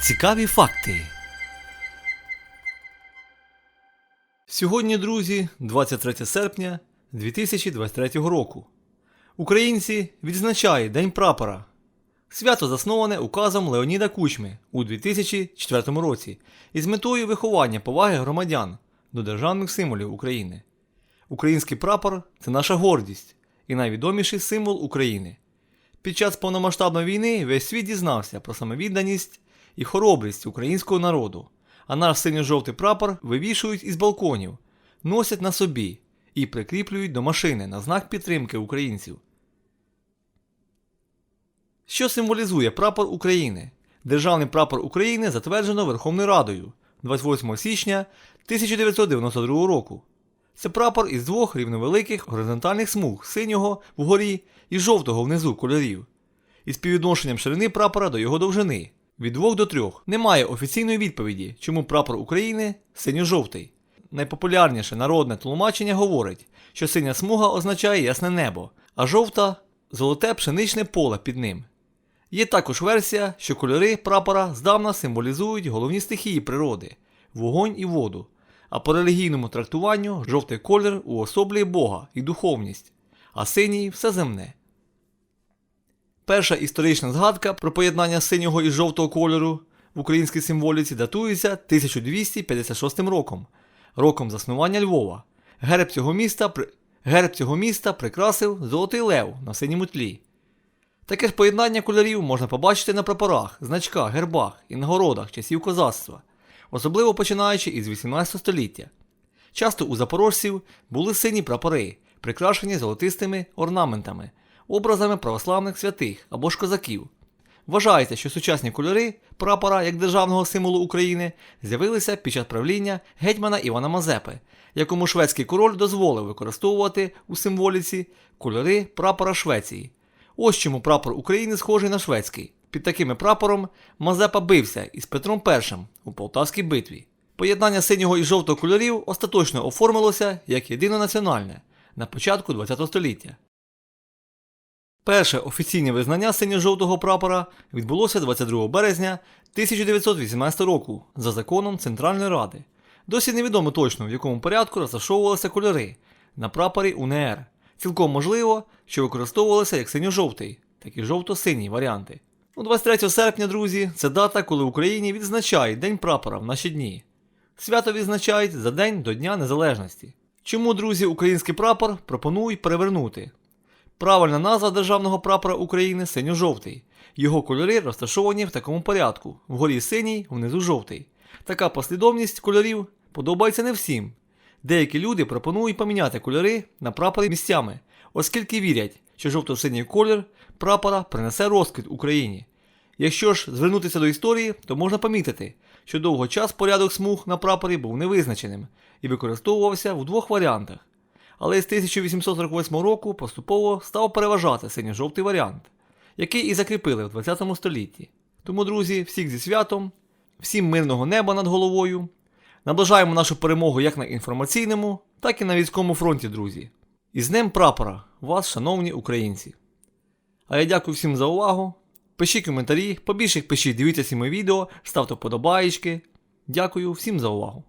Цікаві факти. Сьогодні, друзі, 23 серпня 2023 року. Українці відзначають День прапора. Свято засноване указом Леоніда Кучми у 2004 році із метою виховання поваги громадян до державних символів України. Український прапор це наша гордість і найвідоміший символ України. Під час повномасштабної війни весь світ дізнався про самовідданість і хоробрість українського народу, а наш синьо-жовтий прапор вивішують із балконів, носять на собі і прикріплюють до машини на знак підтримки українців. Що символізує прапор України? Державний прапор України затверджено Верховною Радою 28 січня 1992 року. Це прапор із двох рівновеликих горизонтальних смуг синього вгорі і жовтого внизу кольорів. Із співвідношенням ширини прапора до його довжини від 2 до 3. Немає офіційної відповіді, чому прапор України синьо-жовтий. Найпопулярніше народне тлумачення говорить, що синя смуга означає ясне небо, а жовта золоте пшеничне поле під ним. Є також версія, що кольори прапора здавна символізують головні стихії природи вогонь і воду, а по релігійному трактуванню жовтий колір уособлює Бога і духовність, а синій все земне. Перша історична згадка про поєднання синього і жовтого кольору в українській символіці датується 1256 роком, роком заснування Львова. Герб цього міста, Герб цього міста прикрасив золотий лев на синьому тлі. Таке ж поєднання кольорів можна побачити на прапорах, значках, гербах і нагородах часів козацтва, особливо починаючи із 18 століття. Часто у запорожців були сині прапори, прикрашені золотистими орнаментами, образами православних святих або ж козаків. Вважається, що сучасні кольори прапора як державного символу України з'явилися під час правління гетьмана Івана Мазепи, якому шведський король дозволив використовувати у символіці кольори прапора Швеції. Ось чому прапор України схожий на шведський. Під таким прапором Мазепа бився із Петром І у Полтавській битві. Поєднання синього і жовтого кольорів остаточно оформилося як єдинонаціональне на початку ХХ століття. Перше офіційне визнання синьо-жовтого прапора відбулося 22 березня 1918 року за законом Центральної Ради. Досі невідомо точно, в якому порядку розташовувалися кольори на прапорі УНР. Цілком можливо, що використовувалися як синьо-жовтий, так і жовто-синій варіанти. У 23 серпня, друзі, це дата, коли в Україні відзначають День прапора в наші дні. Свято відзначають за день до Дня Незалежності. Чому, друзі, український прапор пропонують перевернути? Правильна назва державного прапора України синьо-жовтий. Його кольори розташовані в такому порядку: вгорі синій, внизу жовтий. Така послідовність кольорів подобається не всім. Деякі люди пропонують поміняти кольори на прапорі місцями, оскільки вірять, що жовто-синій колір прапора принесе розквіт Україні. Якщо ж звернутися до історії, то можна помітити, що довго час порядок смуг на прапорі був невизначеним і використовувався в двох варіантах. Але з 1848 року поступово став переважати синьо-жовтий варіант, який і закріпили в 20 столітті. Тому, друзі, всіх зі святом, всім мирного неба над головою. Наближаємо нашу перемогу як на інформаційному, так і на військовому фронті, друзі. І з Днем прапора, вас, шановні українці. А я дякую всім за увагу. Пишіть коментарі, побільше пишіть, дивіться всі мої відео, ставте вподобаєчки. Дякую всім за увагу.